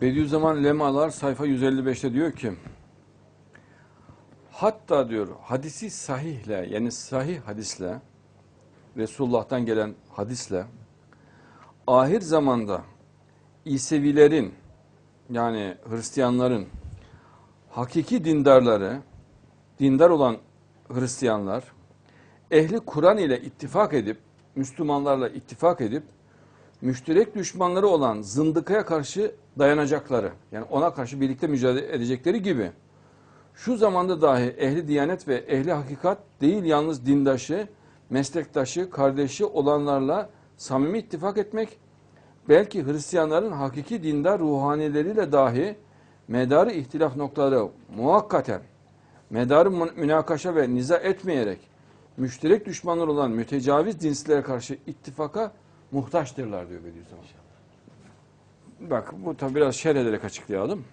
Bediüzzaman Lemalar sayfa 155'te diyor ki hatta diyor hadisi sahihle yani sahih hadisle Resulullah'tan gelen hadisle ahir zamanda İsevilerin yani Hristiyanların hakiki dindarları dindar olan Hristiyanlar ehli Kur'an ile ittifak edip Müslümanlarla ittifak edip müşterek düşmanları olan zındıkaya karşı dayanacakları yani ona karşı birlikte mücadele edecekleri gibi şu zamanda dahi ehli diyanet ve ehli hakikat değil yalnız dindaşı, meslektaşı, kardeşi olanlarla samimi ittifak etmek, belki Hristiyanların hakiki dindar ruhanileriyle dahi medarı ihtilaf noktaları muhakkaten, medarı mü- münakaşa ve niza etmeyerek müşterek düşmanlar olan mütecaviz dinslere karşı ittifaka muhtaçtırlar diyor Bediüzzaman. Bak bu tabi biraz şerh ederek açıklayalım.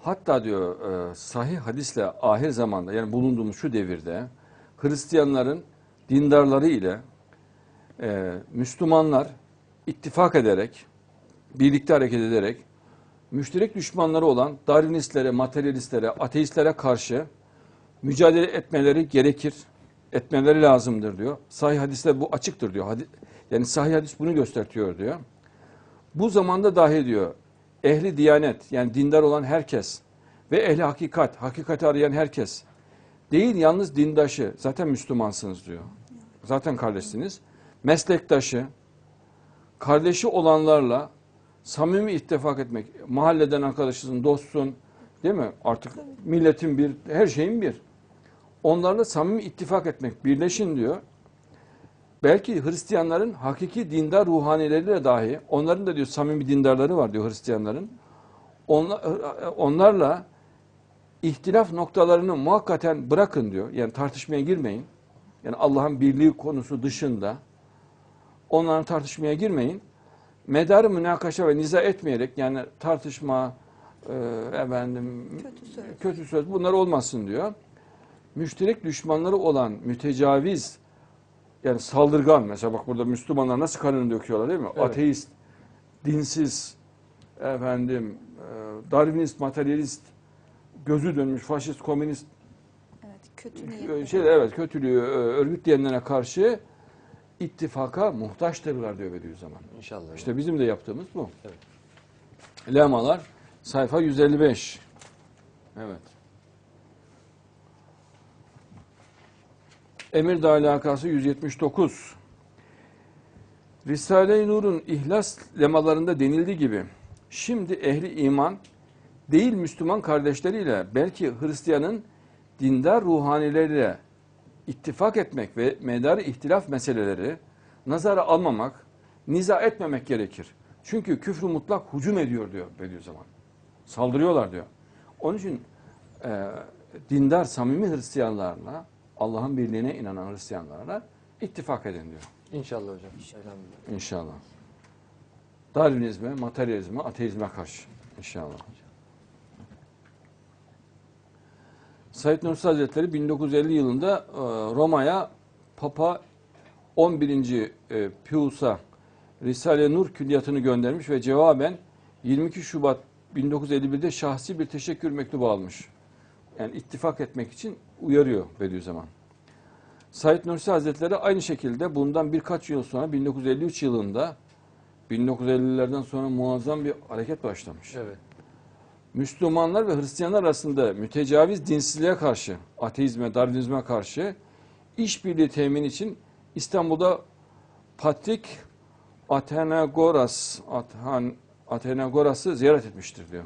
Hatta diyor e, sahih hadisle ahir zamanda yani bulunduğumuz şu devirde Hristiyanların dindarları ile e, Müslümanlar ittifak ederek, birlikte hareket ederek müşterek düşmanları olan Darwinistlere, materyalistlere, ateistlere karşı mücadele etmeleri gerekir, etmeleri lazımdır diyor. Sahih hadiste bu açıktır diyor. Hadi, yani sahih hadis bunu göstertiyor diyor. Bu zamanda dahi diyor ehli diyanet yani dindar olan herkes ve ehli hakikat, hakikati arayan herkes değil yalnız dindaşı zaten Müslümansınız diyor. Zaten kardeşsiniz. Meslektaşı, kardeşi olanlarla samimi ittifak etmek. Mahalleden arkadaşısın, dostsun değil mi? Artık milletin bir, her şeyin bir. Onlarla samimi ittifak etmek, birleşin diyor. Belki Hristiyanların hakiki dindar ruhanileriyle dahi, onların da diyor samimi dindarları var diyor Hristiyanların. Onlar, onlarla ihtilaf noktalarını muhakkaten bırakın diyor. Yani tartışmaya girmeyin. Yani Allah'ın birliği konusu dışında onların tartışmaya girmeyin. Medarı münakaşa ve niza etmeyerek yani tartışma, e, efendim Kötü söz. kötü söz bunlar olmasın diyor. Müşterek düşmanları olan mütecaviz yani saldırgan mesela bak burada Müslümanlar nasıl kanını döküyorlar değil mi? Evet. Ateist, dinsiz, efendim e, Darwinist, materyalist, gözü dönmüş faşist, komünist Evet, kötü niyetli. şey evet kötülüğü e, örgütleyenlere karşı ittifaka muhtaçtırlar diyor Bediüzzaman. İnşallah. İşte bizim de yaptığımız bu. Evet. Lemalar sayfa 155. Evet. Emirdağ alakası 179. Risale-i Nur'un ihlas lemalarında denildiği gibi şimdi ehli iman değil Müslüman kardeşleriyle belki Hristiyanın dindar ruhanileriyle ittifak etmek ve medar ihtilaf meseleleri nazara almamak, niza etmemek gerekir. Çünkü küfrü mutlak hücum ediyor diyor Bediüzzaman. Saldırıyorlar diyor. Onun için e, dindar, samimi Hristiyanlarla, Allah'ın birliğine inanan Hristiyanlarla ittifak edin diyor İnşallah hocam. Elhamdülillah. inşallah. Darwinizme, materyalizme, ateizme karşı inşallah. Said Nursi Hazretleri 1950 yılında e, Roma'ya Papa 11. e, Pius'a Risale-i Nur külliyatını göndermiş ve cevaben 22 Şubat 1951'de şahsi bir teşekkür mektubu almış. Yani ittifak etmek için uyarıyor Bediüzzaman. Said Nursi Hazretleri aynı şekilde bundan birkaç yıl sonra 1953 yılında 1950'lerden sonra muazzam bir hareket başlamış. Evet. Müslümanlar ve Hristiyanlar arasında mütecaviz dinsizliğe karşı, ateizme, Darwinizme karşı işbirliği temin için İstanbul'da Patrik Athenagoras, Athan, Athenagoras ziyaret etmiştir diyor.